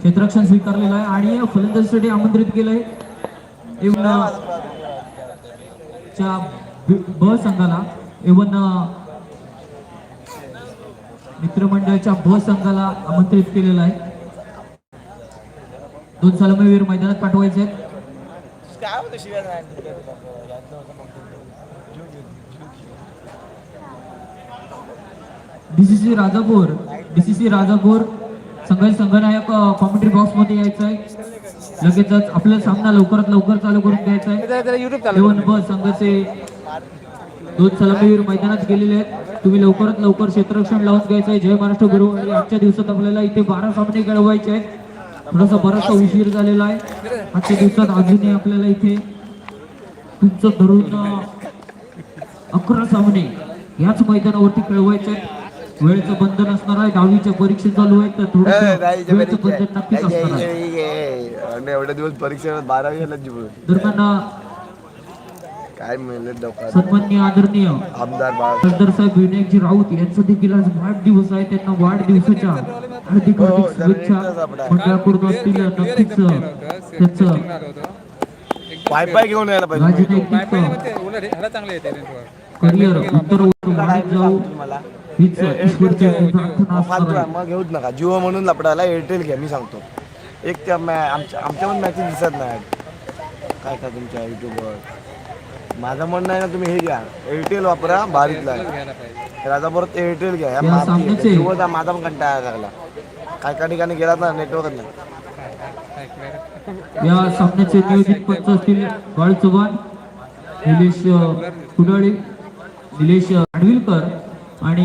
क्षेत्ररक्षण स्वीकारलेलं आहे आणि फलंदाजीसाठी आमंत्रित केलंय. एवन च्या ब- संघाला. इव्हन मित्रमंडळाच्या ब संघाला आमंत्रित केलेलं आहे. दोन सलामीवीर मैदानात पाठवायचे. आहेत डीसीसी राजापूर. डीसीसी राजापूर. संघाचे संघनायक कॉमेंट्री बॉक्समध्ये यायचं आहे लगेचच आपला सामना लवकरात लवकर चालू करून द्यायचा आहे दोन ब संघाचे दोन सलामीवीर मैदानात गेलेले आहेत. तुम्ही लवकरात लवकर क्षेत्ररक्षण लावून घ्यायचं आहे जय महाराष्ट्र गुरु. आजच्या दिवसात आपल्याला इथे बारा सामने खेळवायचे आहेत. थोडासा बराचसा उशीर झालेला आहे. आजच्या दिवसात अजूनही आपल्याला इथे तुमचं धरून अकरा सामने याच मैदानावरती खेळवायचे आहेत. वेळेचं बंधन असणार आहे दहावीच्या परीक्षा चालू आहेत तर थोडं वेळेचं बंधन नक्कीच असणार आहे. एवढ्या दिवस परीक्षा बारावी दरम्यान काय डोक्यात सन्माननीय आदरणीय आमदार सरदार साहेब विनायकजी राऊत यांचा देखील आज वाढदिवस आहे त्यांना वाढदिवसाच्या हार्दिक हो, हार्दिक शुभेच्छा मंडळाकडून असतील नक्कीच त्याचं पाय पाय घेऊन यायला पाहिजे. करिअर उत्तर जाऊ. मग घेऊच नका. जिओ म्हणून लपडायला एअरटेल घ्या मी सांगतो. एक त्या मॅ आमच्या आमच्या पण मॅचेस दिसत नाही काय काय तुमच्या युट्यूबवर माझं म्हणणं आहे ना तुम्ही हे घ्या. एअरटेल वापरा भारीतला राजापुरात एअरटेल घ्या. जिओचा माझा पण कंटाळा लागला. काय काय ठिकाणी गेला ना नेटवर्कच नाही. या सामन्याचे नियोजित पंच असतील? बाळू चव्हाण निलेश कुडाळे निलेश आडविलकर आणि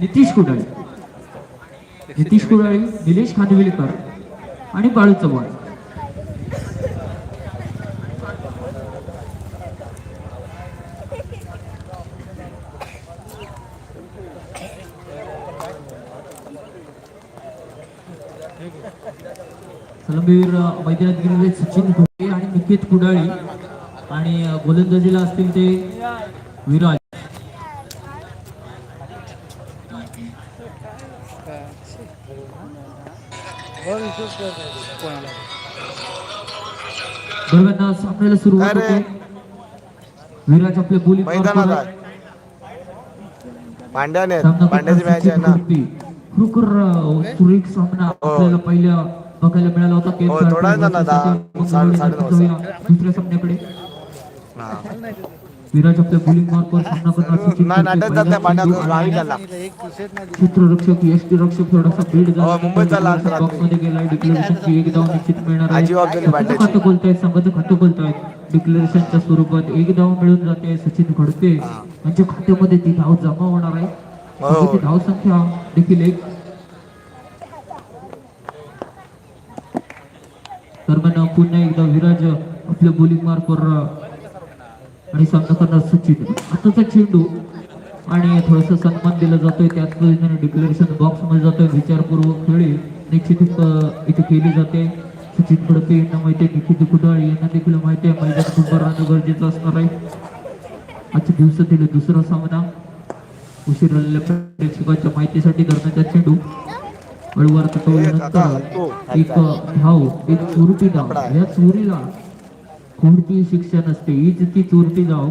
नितीश कुडाळी. नितीश कुडाळी निलेश खानविलकर आणि बाळू चव्हाण. सलंबीर मैदानात गेलेले सचिन घोटे आणि निकेत कुडाळी आणि गोलंदाजीला असतील ते विराज. दरम्यान सामन्याला सुरुवात? होते विराज आपले बोली मैदानात आहे. पांड्याने पांड्याची मॅच आहे ना खरोखर अ, सुरेख सामना आपल्याला पहिल्या बघायला मिळाला होता हो, थोडा वर्षासाठी. दहा- साडे- दुसऱ्या सामन्याकडे हा. विराज आपल्या बोलिंग मार्कवर सामना करणार क्षेत्ररक्षक यष्टी रक्षक थोडासा बीड झाला. डिक्लेरेशनची एक धाव निश्चित मिळणार आहे. खातं बोलतायत खातं बोलतायत. डिक्लेरेशनच्या स्वरूपात एक धाव मिळून जाते सचिन घडते. यांच्या खात्यामध्ये ती धाव जमा होणार आहे. हो. संघाची धाव संख्या देखील एक. दरम्यान पुन्हा एकदा विराज आपल्या बोलिंग मार्कवर आणि सामना करणार सचिन आताचा चेंडू आणि थोडासा सन्मान दिला जातोय त्याच पद्धतीने डिक्लेरेशन बॉक्समध्ये जातोय विचारपूर्वक खेळी. निश्चित इथे केली जाते. सचिन खडपे यांना माहिती आहे निखित कुडाळ यांना देखील माहिती आहे मैदान उभं राहणं गरजेचं असणार आहे. आजच्या दिवसातील दुसरा सामना उशीर झालेल्या प्रेक्षकांच्या माहितीसाठी दरम्यानचा चेंडू. हळूवार एक धाव एक धाव या चोरीला कोणतीही शिक्षा नसते. हीच ती चोरटी धाव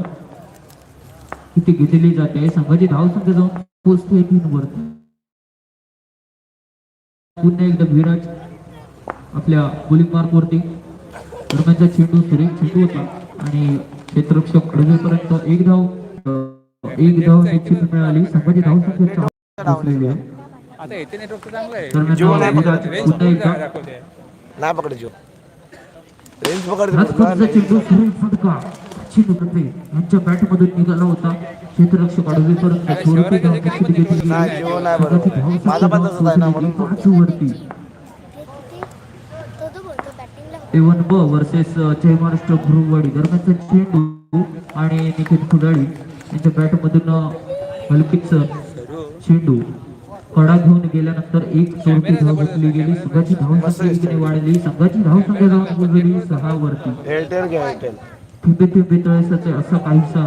किती घेतली जाते. संघाची धाव संख्या जाऊन पोचते तीन वरती पुन्हा एकदा विराज आपल्या बोलिंग मार्क वरती. दरम्यानचा चेंडू सुरेख चेंडू होता. आणि क्षेत्ररक्षक अडवेपर्यंत एक धाव एक धाव निश्चित मिळाली. संघाची धाव संख्या चार पोचलेली आहे. आता येते नेटवर्क चांगलं आहे. दरम्यान पुन्हा एकदा नाही पकडे जिओ रेंज पकडते घडते यांच्या बॅट मधून निघाला होता. क्षेत्ररक्षक अडवेपर्यंत घेतली वरती. एवन ब वर्सेस जय महाराष्ट्र गुरुवाडी. दरम्यानचा चेंडू आणि निखिल कुडाळी यांच्या बॅट मधून हलकीच चेंडू. कडा घेऊन गेल्यानंतर एक चौथी धाव घेतली गेली. संघाची धाव संख्या इकडे वाढली. संघाची धाव संख्या जाऊन पोहोचली सहा वरती थिंबे थिंबे तळेसाचे असा काहीसा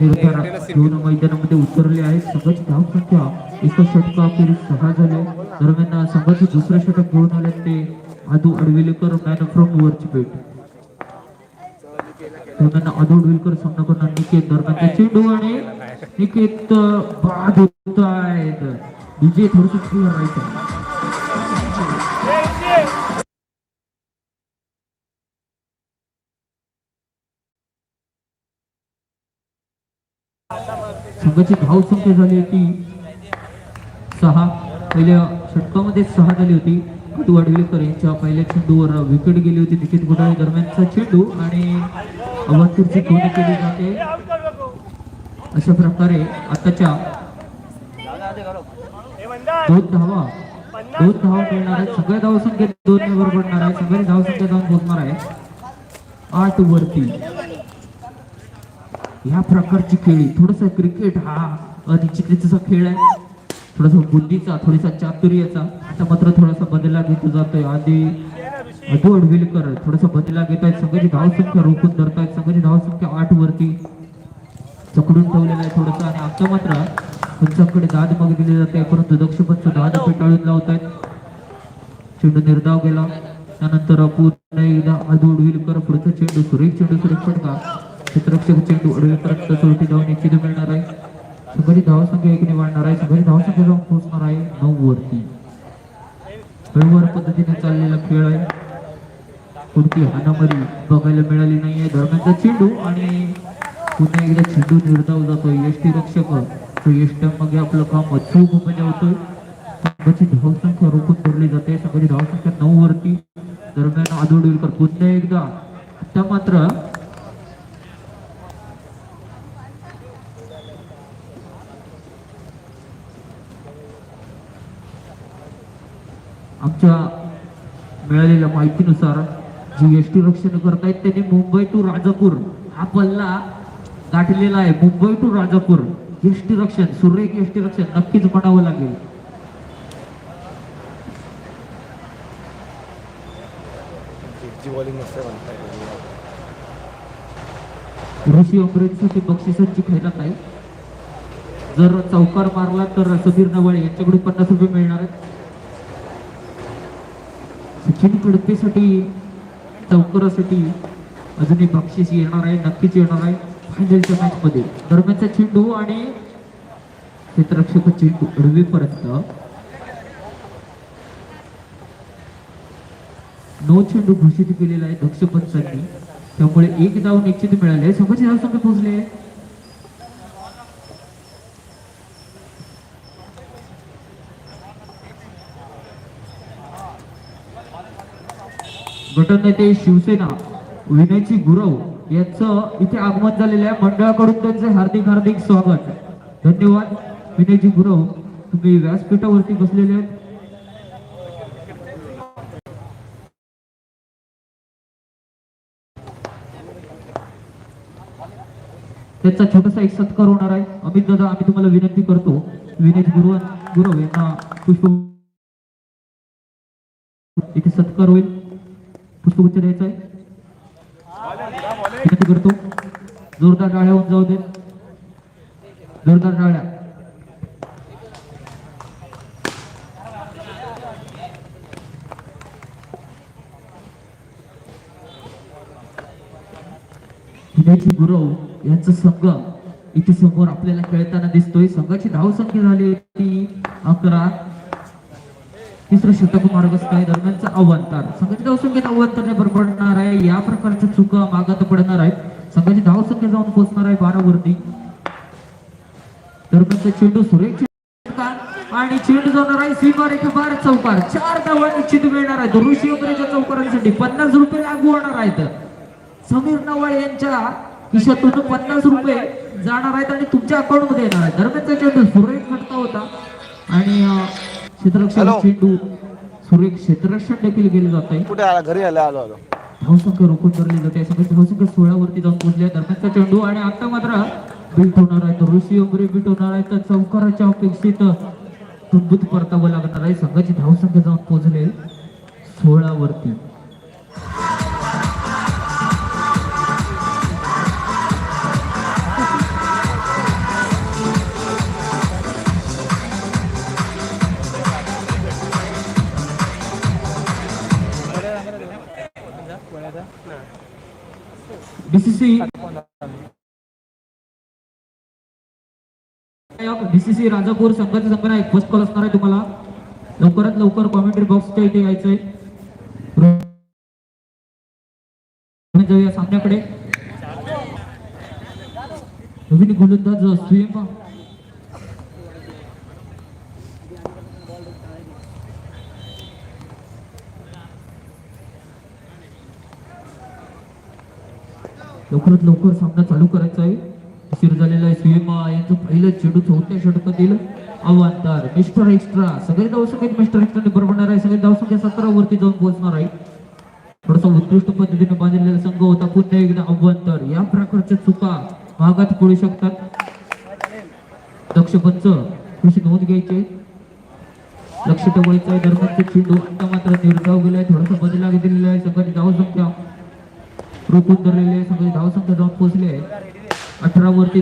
निर्धार घेऊन मैदानामध्ये उतरले आहेत. संघाची धाव संख्या एका षटकाखेरीस सहा झाले. दरम्यान संघाचे दुसरे षटक घेऊन आले ते आदू अडविलेकर मॅन फ्रॉम वरची पेठ दरम्यान आदू अडविलकर सामना करणार निकेत दरम्यान चेंडू आणि निकेत बाद होत आहेत विजय थोडस क्लिअर राहायचं संघाची धाव संख्या झाली होती सहा. पहिल्या षटकामध्ये सहा झाली होती. कटू वाडविलेकर यांच्या पहिल्या चेंडूवर विकेट गेली होती. निकेत घोटाळे दरम्यानचा चेंडू आणि अवंतूरची ध्वनी केली जाते. अशा प्रकारे आताच्या दोन धावा दोन धावा मिळणार आहेत सगळ्या धावसंख्येत दोन वर पडणार आहे. सगळ्या धावसंख्या जाऊन पोहोचणार आहे. आठ वरती. ह्या प्रकारची खेळी थोडस क्रिकेट हा अनिश्चिततेचा खेळ आहे थोडासा बुद्धीचा थोडासा चातुर्याचा. आता मात्र थोडासा बदला घेतला जातोय. आधी अधू अडविलकर थोडासा बदला घेत आहेत. सगळ्याची धावसंख्या रोखून धरतायत सगळ्याची धावसंख्या आठ वरती. चकडून ठेवलेला आहे थोडंसं आणि आता मात्र पंचांकडे दाद मग दिली जाते. परंतु दक्ष पंच दाद फेटाळून लावत आहेत चेंडू निर्धाव गेला. त्यानंतर पूर्ण एकदा आदू अडविलकर पुढचा चेंडू सुरेख चेंडू सुरेख फटका क्षेत्ररक्षक चेंडू अडविलकर सोडती धाव निश्चित मिळणार आहे. सगळी धावसंख्या एकने वाढणार आहे. सगळी धावसंख्या जाऊन पोहोचणार आहे नऊ वरती हळूवार पद्धतीने चाललेला खेळ आहे. कोणती हाणामारी बघायला मिळाली नाहीये. दरम्यानचा चेंडू आणि पुन्हा एकदा चेंडू निर्धाव जातो. यष्टी रक्षक. तो यष्ट्यामागे आपलं काम अचूक बजावतोय संघाची धावसंख्या रोखून धरली जाते. संघाची धावसंख्या नऊ वरती दरम्यान आदोडविलकर पुन्हा एकदा. आता मात्र आमच्या मिळालेल्या माहितीनुसार जी एस टी रक्षण करतायत त्यांनी मुंबई टू राजापूर हा पल्ला गाठलेला आहे. मुंबई टू राजापूर. यष्टी रक्षण. सुरेख यष्टी रक्षण. नक्कीच म्हणावं लागेल. ऋषी अमरेंसाठी बक्षिसांची खैरात आहे. जर चौकार मारला तर समीर नवळे यांच्याकडून पन्नास रुपये मिळणार आहेत. सचिन कडपेसाठी चौकारासाठी अजूनही बक्षीस येणार आहे. नक्कीच येणार आहे. फायनलच्या मॅच मध्ये. दरम्यानचा चेंडू आणि क्षेत्ररक्षक चेंडू अडवेपर्यंत नऊ चेंडू घोषित केलेला आहे दक्ष पंचांनी त्यामुळे एक धाव निश्चित मिळाले. संघाची धाव संख्या पोहोचले. गटनेते शिवसेना विनयची गुरव यांचं इथे आगमन झालेलं आहे. मंडळाकडून त्यांचे हार्दिक हार्दिक स्वागत. धन्यवाद. विनयजी गुरव तुम्ही व्यासपीठावरती बसलेले आहेत. त्याचा छोटासा एक सत्कार होणार आहे. अमित दादा आम्ही तुम्हाला विनंती करतो. विनेश गुरु गुरव यांना पुष्प इथे सत्कार होईल. पुष्पगुच्छ द्यायचा आहे. विनंती करतो. जोरदार टाळ्या होऊन जाऊ दे जोरदार टाळ्या. विनयजी गुरव यांचा संघ इथे समोर आपल्याला खेळताना दिसतोय. संघाची धाव संख्या झाली होती. अकरा तिसरं षटक मार्गस्थ आहे. दरम्यानचा अवंतर. संघाची धावसंख्येत अवंतरने बरबडणार आहे. या प्रकारच्या चुका मागात पडणार आहेत. संघाची धावसंख्या जाऊन पोहोचणार आहे बारा वरती दरम्यानचा चेंडू सुरेख आणि चेंडू जाणार आहे सीमा रेखा बार चौकार. चार धावा निश्चित मिळणार आहे. दुरुषी वगैरेच्या चौकारांसाठी पन्नास रुपये लागू होणार आहेत. समीर नवाळे यांच्या खिशातून पन्नास रुपये जाणार आहेत आणि तुमच्या अकाउंटमध्ये येणार आहे दरम्यानचा चेंडू सुरेख फटका होता. आणि हॅलो. चेंडू सुरेख क्षेत्ररक्षण देखील केले जात आहे. कुठे आला? घरी आला आलो आलो. धावसंख्या रोखून धरली जाते सगळी धावसंख्या सोळावरती जाऊन पोहोचली दरम्यानचा चेंडू आणि आता मात्र बीट होणार आहे तर ऋषी वगैरे बीट होणार आहे तर चौकाराच्या अपेक्षित तुंबूत परतावं लागणार आहे. संघाची धावसंख्या जाऊन पोहोचले सोळावरती बीसीसी बीसीसी राजापूर संघाचा संघनायक फर्स्ट कॉल असणार आहे तुम्हाला लवकरात लवकर कॉमेंट्री बॉक्सच्या इथे यायचंय जाऊया सामन्याकडे नवीन गोलंदाज सुयम लवकरात लवकर सामना चालू करायचा आहे. उशीर झालेला आहे सुयमा यांचं पहिलं चेंडू चौथ्या षटकातील अवांतर. मिस्टर एक्स्ट्रा सगळे धावसंख्येत मिस्टर एक्स्ट्रा बरोबर आहे. सगळे धावसंख्या सतरा वरती जाऊन पोहोचणार आहे. थोडासा उत्कृष्ट पद्धतीने बांधलेला संघ होता. पुन्हा एकदा अवांतर. या प्रकारच्या चुका भागात पडू शकतात. दक्ष पंच कृषी नोंद घ्यायचे. लक्ष ठेवायचं आहे. दरम्यानचे चेंडू आता मात्र निर्धाव गेलाय थोडासा बदला दिलेला आहे. सगळ्यांनी धावसंख्या रोखून धरलेले सगळे धावसंख्या जाऊन पोहोचले आहे. अठरा वरती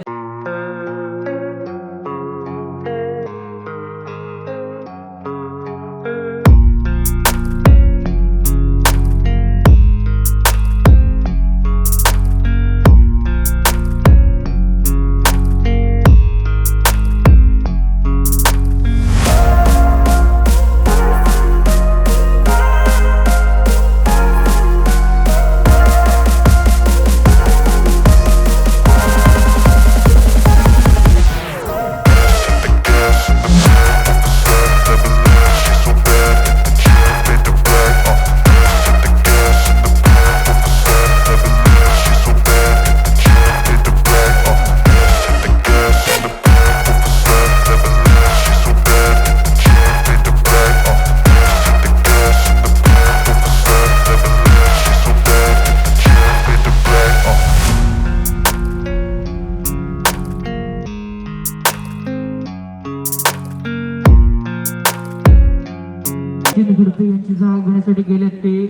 यांची गेले ते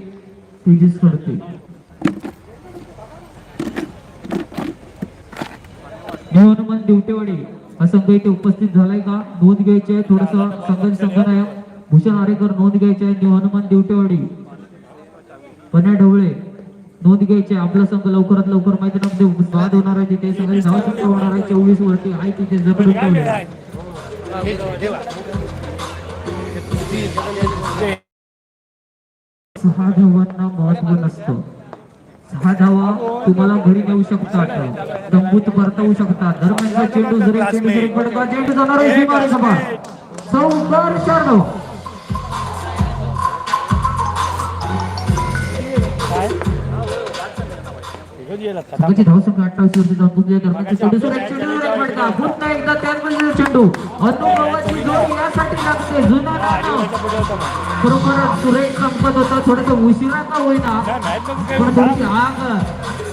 तेजस करते हनुमान दिवटेवाडी हा संघ इथे उपस्थित झालाय का? नोंद घ्यायची आहे थोडस संघाचे संघनायक भूषण आरेकर नोंद घ्यायचे आहे हनुमान दिवटेवाडी पन्या ढवळे नोंद घ्यायची आपला संघ लवकरात लवकर मैदानामध्ये बाद होणार आहे. तिथे सगळे धाव संख्या होणार आहे. चोवीस वरती आहे. तिथे जबर उठवले सहा धावांना महत्त्व नसतं. सहा धावा तुम्हाला घरी नेऊ शकतात. तंबूत परतवू शकतात. दरम्यानचा चेंडू जरी चेंडू जरी पडका चेंडू जाणार आहे सीमारे सभा. चौकार संघाची धावसंख्या अठ्ठावीस वर्षी जाऊन पुढे दरम्यानचा चेंडू जरी चेंडू जरी पडका पुन्हा एकदा त्याच म्हणजे चेंडू. अनुभवाची जोडी यासाठी लागते जुना खरोखर सुरेख संपत होता थोडस उशिरा का होईना. पण थोडीशी आग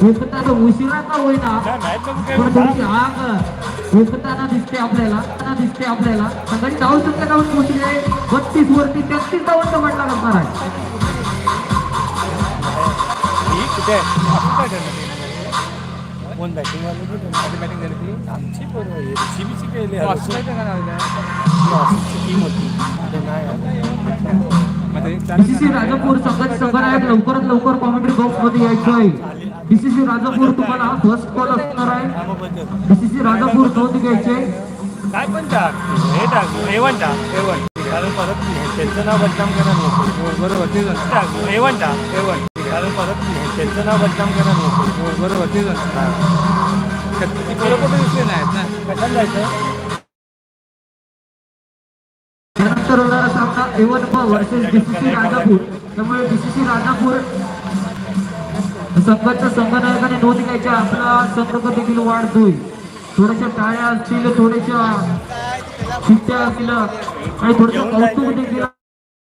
विकताना उशिरा का होईना. पण थोडीशी आग विकताना दिसते आपल्याला दिसते आपल्याला. सगळी धाव संख्या जाऊन पोहोचली बत्तीस वरती तेहतीस धावांचा म्हटला करणार आहे? कोण बॅटिंग वाले बॅटिंग झाली ती. आमची बरोबर सीबीची केली ऑस्ट्रेलिया का नाव आहे? टीम होती ते नाही ते बीसीसी राजापूर लवकरात लवकर कॉमेंट्री बॉक्समध्ये यायचं आहे. बीसीसी राजापूर तुम्हाला फर्स्ट कॉल असणार आहे. बीसीसी राजापूर नोंद घ्यायचे. काय पण टाक. हे टाक. एवन टाक. एवन कारण परत त्यांचं नाव बदनाम करायला नको बरोबर. तेच आहे. टाक. एवन टाक. एवन कारण परत त्यांचं नाव बदनाम करायला नको बरोबर तेच आहे. ती कुठे दिसले नाहीत ना? कशाला जायचं? त्यानंतर होणारा सामना एवन वर्सेस डीसीसी राजापूर. त्यामुळे डीसीसी राजापूर संघाच्या संघनायकाने नोंद घ्यायच्या आपला संपर्क देखील वाढतोय. थोड्याशा टाळ्या असतील थोड्याशा शिट्ट्या असतील आणि थोडस कौतुक देखील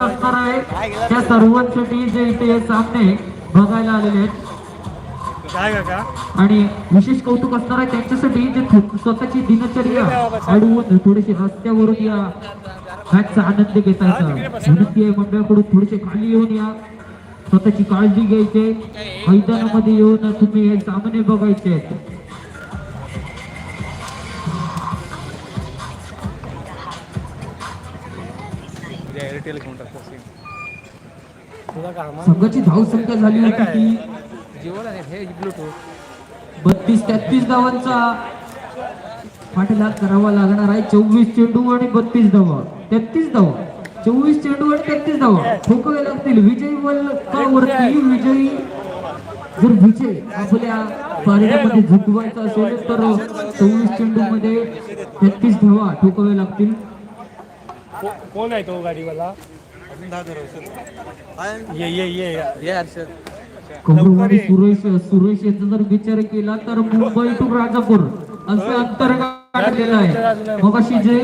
असणार आहे. त्या सर्वांसाठी जे इथे सामने बघायला आलेले आहेत. काय काका? आणि विशेष कौतुक असणार आहे त्यांच्यासाठी जे स्वतःची दिनचर्या अडवून थोडेसे रस्त्यावरून या मॅचचा आनंद घेता येतात विनंती आहे मंडळाकडून थोडेसे खाली येऊन या. स्वतःची काळजी घ्यायची. मैदानामध्ये येऊन तुम्ही हे सामने बघायचे. संघाची धाव संख्या झाली होती ती. बत्तीस तेहतीस धावांचा पाठलाग करावा लागणार आहे. चोवीस चेंडू आणि बत्तीस धावा. तेहतीस धावा. चोवीस चेंडू आणि तेहतीस धावा. ठोकावे लागतील. विजयी वरती? विजयी. जर विजय आपल्या पारिण्यामध्ये झुकवायचा असेल तर चोवीस चेंडू मध्ये तेहतीस धावा ठोकावे लागतील. कोण आहे तो गाडीवाला? ये ये ये ये हर्षद कमरवाडी सुरेश सुरेश याचा जर विचार केला तर मुंबई टू राजापूर असं अंतर काढलेलं आहे मग अशी जे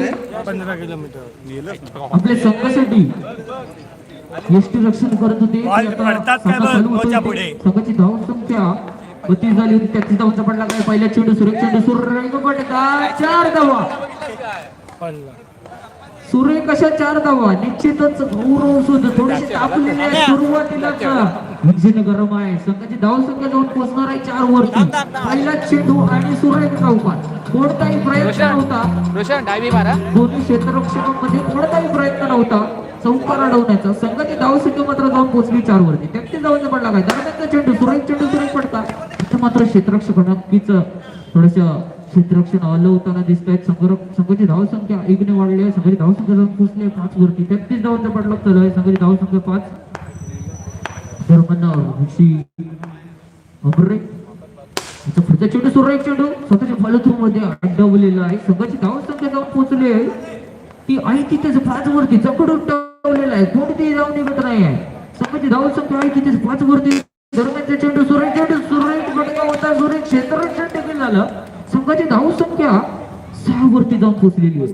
पंधरा किलोमीटर आपल्या संघासाठी एसटी रक्षण करत होते. संघाची धाव संख्या बत्तीस झाली होती त्याची धावांचा पडला काय पहिल्या चेंडू सुरेख चेंडू पडका चार धावा पडला सुरेख कशा चार धावा निश्चितच थोडीशी तापलेली आहे सुरुवातीलाच इंजिन गरम आहे. संघाची धाव संख्या जाऊन पोहोचणार आहे चार वरती. पहिला चेंडू आणि सुरेख चौकात. कोणताही प्रयत्न नव्हता. दोन्ही क्षेत्ररक्षकांमध्ये कोणताही प्रयत्न नव्हता. चौकार अडवण्याचा. संघाची धाव संख्या मात्र जाऊन पोहोचली चार वरती. तेहतीस धावांचा पडला काय दरम्यानचा चेंडू सुरेख चेंडू सुरेख पडता. मात्र क्षेत्ररक्षक नक्कीच थोडस क्षेत्ररक्षण हलवताना दिसत आहेत संघ संघाची धावसंख्या एकने वाढली आहे. संघाची धावसंख्या जाऊन पोहोचली आहे. पाच वरती. तेहतीस धावांचा पाठलाग चालू आहे. संघाची धावसंख्या पाच. दरम्यान ऋषी अमरे पुढचा चेंडू सुरू सुरेख चेंडू. स्वतःच्या फॉलोथ्रू मध्ये अडवलेला आहे संघाची धावसंख्या जाऊन पोहोचली आहे. ती आहे तिथेच पाच वरती चकडून ठेवलेला आहे. कोणतीही जाऊन निघत नाही आहे. संघाची धावसंख्या आहे तिथेच पाच वरती दरम्यानचा चेंडू सुरेख चेंडू सुरेख फटका होता सुरेख क्षेत्ररक्षण देखील झालं संघाची धाव संख्या सहा वरती जाऊन पोहोचलेली होती.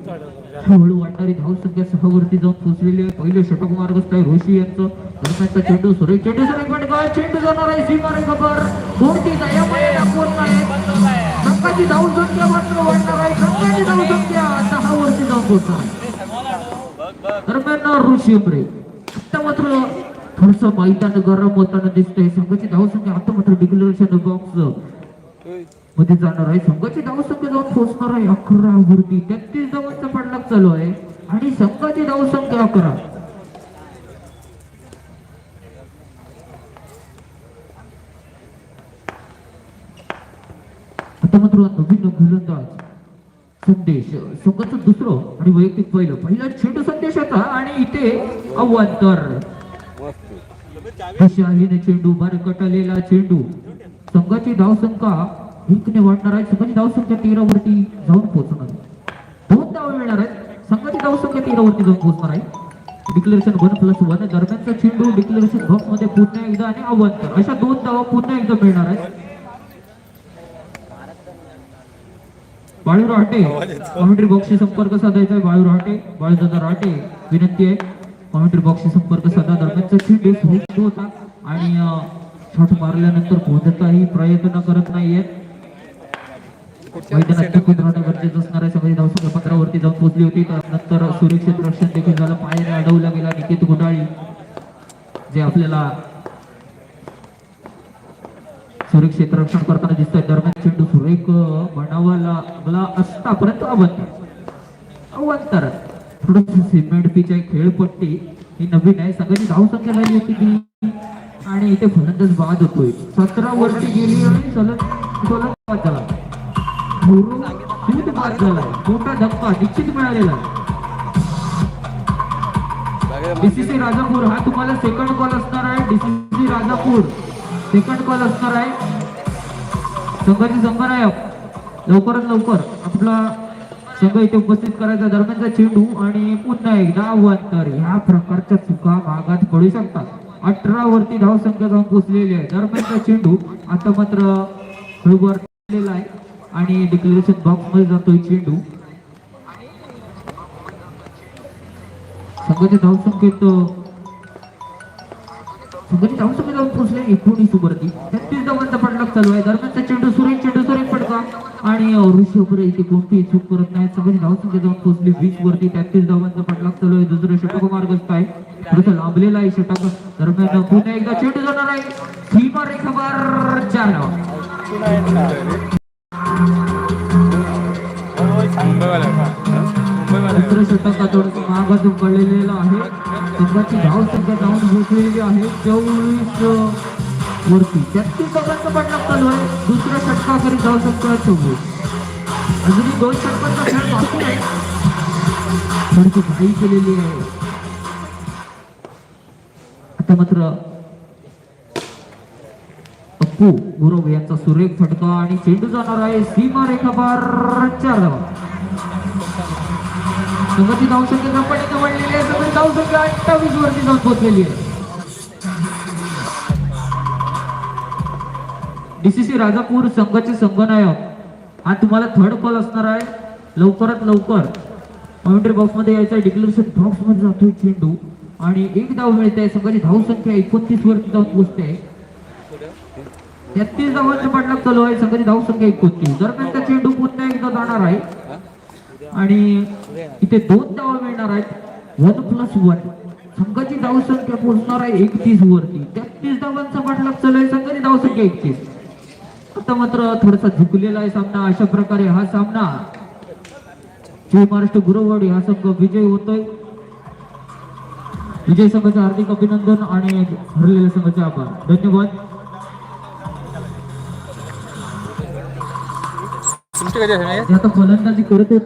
हळूहळू वाढणारी धावसंख्या सहावरती जाऊन पोहोचलेली आहे. पहिले षटक मार्गस्थ आहे रोशी यांचं. दरम्यानचा चेंडू सुरे चेंडू सुरेख फटका चेंडू जाणार आहे सीमा खबर कोणती दयामध्ये दाखवत नाही संघाची धाव मात्र वाढणार आहे. संघाची धावसंख्या सहावरती जाऊन पोहोचणार दरम्यान ऋषी अमरे आता मात्र थोडस मैदान गरम होताना दिसतंय. संघाची धावसंख्या आता मात्र डिक्लेरेशन बॉक्स मध्ये जाणार आहे. संघाची धाव संख्या जाऊन पोहोचणार आहे. अकरा वरती तेहतीस धावांचा पडलाक चालू आहे. आणि संघाची धाव संख्या अकरा. आता मात्र नवीन गोलंदाज संदेश. संघाचं दुसरं आणि वैयक्तिक पहिलं. पहिला चेंडू संदेशाचा आणि इथे अवांतर विशालीने चेंडू कटलेला चेंडू. संघाची धाव संख्या वाढणार आहे संघाची धावसंख्या तेरावरती जाऊन पोहोचणार दोन धाव मिळणार आहेत संघाची धावसंख्या तेरावरती जाऊन पोहोचणार आहे. डिक्लेरेशन वन प्लस वन दरम्यानचा चेंडू डिक्लेरेशन बॉक्समध्ये पुन्हा एकदा आणि अवांतर अशा दोन धावा पुन्हा एकदा मिळणार आहेत. बाळू राहटे कॉमेंट्री बॉक्सशी संपर्क साधायचा आहे. बाळू रहाटे बाळूदादा राहटे विनंती आहे. कॉमेंट्री बॉक्सशी संपर्क साधा. दरम्यानचा चेंडू होता आणि शॉट मारल्यानंतर कोणताही प्रयत्न करत नाहीयेत. मैदानात टिकून राहणं गरजेचं असणार आहे सगळी धावसंख्या पंधरा वरती जाऊन पोहोचली होती त्यानंतर सुरक्षित रक्षण देखील झालं. पायाने अडवला गेला निकेत जे आपल्याला सुरक्षित रक्षण करताना दिसत आहे दरम्यान चेंडू सुरेख म्हणावा लागला असता परंतु अवंतर अवंतर. थोडस सिमेंट पिच आहे खेळपट्टी ही नवीन आहे. सगळ्यांची धाव संख्या झाली होती ती. आणि इथे फलंदाज बाद होतोय. सतरा वरती गेली आणि सलग सलग बाद झाला. गुरु खूप बाद झालाय मोठा धक्का निश्चित मिळालेला डीसीसी राजापूर हा तुम्हाला सेकंड कॉल असणार आहे. डीसीसी राजापूर सेकंड कॉल असणार आहे. संघाचे संघनायक लवकरात लवकर आपला संघ इथे उपस्थित करायचा. दरम्यानचा चेंडू आणि पुन्हा एकदा अवांतर ह्या प्रकारच्या चुका भागात पडू शकतात. अठरा वरती धाव संख्या जाऊन पोहोचलेली आहे. दरम्यानचा चेंडू आता मात्र हळूवार आहे. आणि डिक्लेरेशन बॉक्समध्ये जातोय चेंडू. संघाच्या धाव संख्येत संघाची धाव संख्या जाऊन पोहोचले एकोणीस वरती तेहतीस धावांचा पडलाक चालू आहे. दरम्यानचा चेंडू सुरेख चेंडू सुरेख पडका आणि ऋषी ऋषभ इथे कोणतीही चूक करत नाही. संघाची धाव संख्या जाऊन पोहोचली वीस वरती तेहतीस धावांचा पडलाक चालू आहे. दुसरं षटक मार्गस्थ आहे. थोडंसं लांबलेला आहे षटक. दरम्यान पुन्हा एकदा चेंडू जाणार आहे. सीमा रेखावर चार धावा. मात्र दुसरं षटक थोडंसं महागातून आहे. संघाची धाव संख्या जाऊन पोहोचलेली आहे. चोवीस वरती. तेहतीस धावांचा पडला चालू आहे. दुसऱ्या षटकाकडे धाव संख्या चोवीस. अजूनही दोन षटकांचा खेळ बाकी आहे. थोडीशी घाई केलेली आहे आता मात्र अप्पू गुरव यांचा सुरेख फटका आणि चेंडू जाणार आहे. सीमा रेखा पार चार धावा. संघाची धावसंख्या झपाट्याने वाढलेली आहे सगळी धावसंख्या अठ्ठावीस वरती जाऊन पोहोचलेली आहे. डीसीसी राजापूर संघाचे संघनायक. हा तुम्हाला थर्ड कॉल असणार आहे. लवकरात लवकर. कॉमेंट्री बॉक्समध्ये यायचा डिक्लेरेशन बॉक्समध्ये जातोय चेंडू. आणि एक धाव मिळते संघाची धावसंख्या एकोणतीस वरती जाऊन पोहोचते तेहतीस धावांचा पाठलाग चालू आहे. संघाची धावसंख्या एकोणतीस. दरम्यान त्या चेंडू पुन्हा एकदा जाणार आहे. आणि इथे दोन धावा मिळणार आहेत. वन प्लस वन संघाची धावसंख्या पोहोचणार आहे एकतीस वरती. तेहतीस धावांचा पाठलाग चालू आहे. संघाची धावसंख्या एकतीस. आता मात्र थोडासा झुकलेला आहे सामना. अशा प्रकारे हा सामना. जय महाराष्ट्र गुरुवाडी हा संघ विजय होतोय. विजय संघाचे हार्दिक अभिनंदन आणि हरलेल्या संघाचे आभार. धन्यवाद. आता फलंदाजी करत होते.